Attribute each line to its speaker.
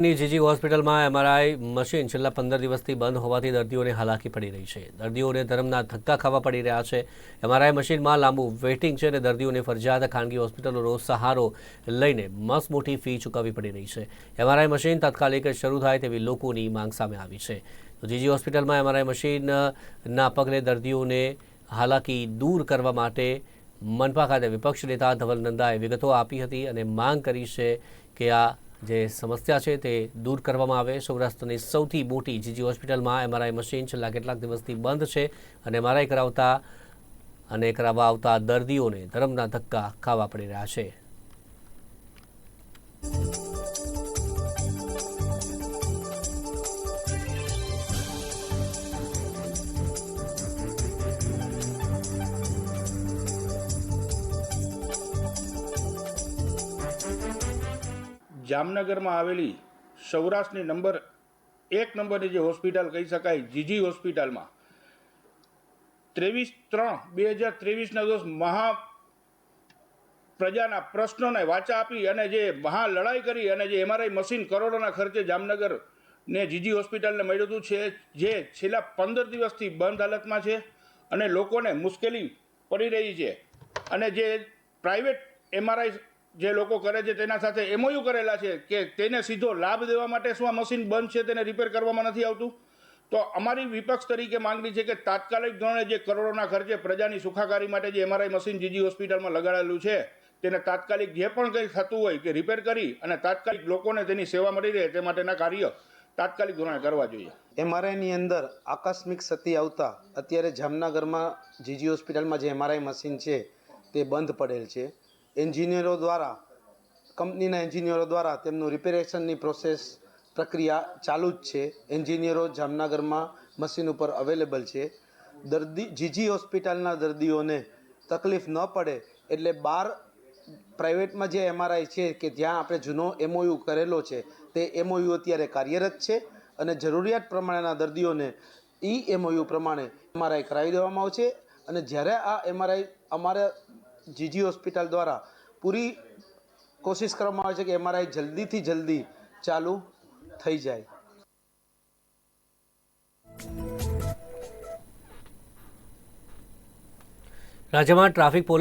Speaker 1: ની જીજી હોસ્પિટલમાં MRI machine છેલ્લા પંદર દિવસથી બંધ હોવાથી દર્દીઓને હાલાકી પડી રહી છે. દર્દીઓને ધર્મના ધક્કા ખાવા પડી રહ્યા છે. એમઆરઆઈ મશીનમાં લાંબુ વેઇટિંગ છે અને દર્દીઓને ફરજિયાત ખાનગી હોસ્પિટલોનો સહારો લઈને મસ મોટી ફી ચૂકવવી પડી રહી છે. એમઆરઆઈ મશીન તાત્કાલિક શરૂ થાય તેવી લોકોની માંગ સામે આવી છે. જીજી હોસ્પિટલમાં એમઆરઆઈ મશીનના પગલે દર્દીઓને હાલાકી દૂર કરવા માટે મનપા ખાતે વિપક્ષ નેતા ધવલ નંદાએ વિગતો આપી હતી અને માંગ કરી છે કે આ જે સમસ્યા છે તે દૂર કરવામાં આવે. સૌરાષ્ટ્રની સૌથી મોટી જીજી હોસ્પિટલમાં એમઆરઆઈ મશીન છેલ્લા કેટલાક દિવસથી બંધ છે અને એમઆરઆઈ કરાવતા અને કરાવવા આવતા દર્દીઓને ધર્મના ધક્કા ખાવા પડી રહ્યા છે.
Speaker 2: જામનગરમાં આવેલી સૌરાષ્ટ્રની નંબર એક નંબરની જે હોસ્પિટલ કહી શકાય, જીજી હોસ્પિટલમાં ત્રેવીસ ત્રણ બે હજાર ત્રેવીસના દોષ મહા પ્રજાના પ્રશ્નોને વાચા આપી અને જે મહા લડાઈ કરી અને જે એમઆરઆઈ મશીન કરોડોના ખર્ચે જામનગર ને જીજી હોસ્પિટલને મળ્યું હતું છે, જે છેલ્લા પંદર દિવસથી બંધ હાલતમાં છે અને લોકોને મુશ્કેલી પડી રહી છે. અને જે પ્રાઇવેટ એમઆરઆઈ જે લોકો કરે છે તેના સાથે એમઓયુ કરેલા છે કે તેને સીધો લાભ દેવા માટે શું આ મશીન બંધ છે તેને રિપેર કરવામાં નથી આવતું? તો અમારી વિપક્ષ તરીકે માંગણી છે કે તાત્કાલિક ધોરણે જે કરોડોના ખર્ચે પ્રજાની સુખાકારી માટે જે એમઆરઆઈ મશીન જીજી હોસ્પિટલમાં લગાડેલું છે, તેને તાત્કાલિક જે પણ કંઈ થતું હોય કે રિપેર કરી અને તાત્કાલિક લોકોને તેની સેવા મળી રહે તે માટેના કાર્ય તાત્કાલિક ધોરણે કરવા જોઈએ.
Speaker 3: એમઆરઆઈની અંદર આકસ્મિક સતી આવતા અત્યારે જામનગરમાં જીજી હોસ્પિટલમાં જે એમઆરઆઈ મશીન છે તે બંધ પડેલ છે. એન્જિનિયરો દ્વારા, કંપનીના એન્જિનિયરો દ્વારા તેમનું રિપેરેશનની પ્રોસેસ પ્રક્રિયા ચાલુ જ છે. એન્જિનિયરો જામનગરમાં મશીન ઉપર અવેલેબલ છે. દર્દી, જીજી હોસ્પિટલના દર્દીઓને તકલીફ ન પડે એટલે બાર પ્રાઇવેટમાં જે એમઆરઆઈ છે કે જ્યાં આપણે જૂનો એમઓયુ કરેલો છે, તે એમઓયુ અત્યારે કાર્યરત છે અને જરૂરિયાત પ્રમાણેના દર્દીઓને ઈ એમઓયુ પ્રમાણે એમઆરઆઈ કરાવી દેવામાં આવશે. અને જ્યારે આ એમઆરઆઈ અમારા જીજી હોસ્પિટલ દ્વારા પૂરી કોશિશ કરવામાં આવે છે કે એમઆરઆઈ જલ્દીથી જલ્દી ચાલુ થઈ જાય
Speaker 1: રાજ્યમાં ટ્રાફિક પોલીસ